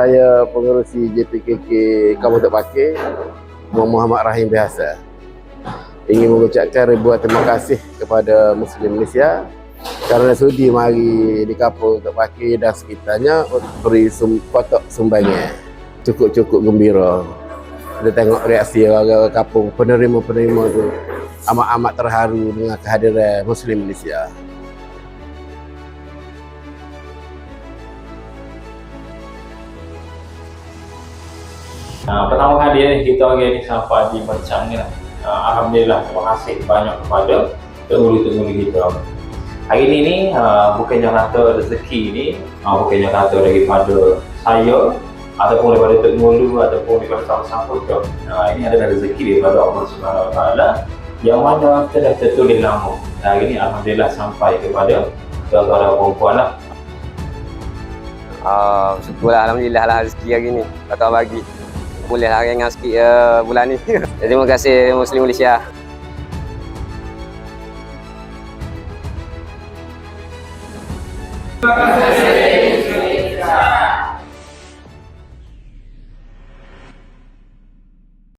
Saya pengerusi JPKK Kampung Tak Pakir Muhammad Rahim Biasa. Ingin mengucapkan ribuan terima kasih kepada Muslim Malaysia kerana sudi mari di Kampung Tak Pakir dan sekitarnya untuk beri sum, kotak sumbangan. Cukup-cukup gembira. Kita tengok reaksi orang kampung penerima-penerima tu amat-amat terharu dengan kehadiran Muslim Malaysia Uh, pertama kali ni kita hari ni sampai di Mercang ni lah. Uh, Alhamdulillah terima kasih banyak kepada penghulu-penghulu kita. Hari ni ni uh, bukannya kata rezeki ni uh, bukannya kata daripada saya ataupun daripada Tok Mulu ataupun daripada sama-sama kita. Uh, ini adalah rezeki daripada Allah Subhanahu Taala yang mana kita dah tertulis lama. Dan hari ni Alhamdulillah sampai kepada tuan-tuan dan lah. Uh, syukurlah Alhamdulillah lah rezeki hari ni Kata bagi Boleh lah ringan sikit uh, bulan ni. Terima kasih Muslim Malaysia. Terima kasih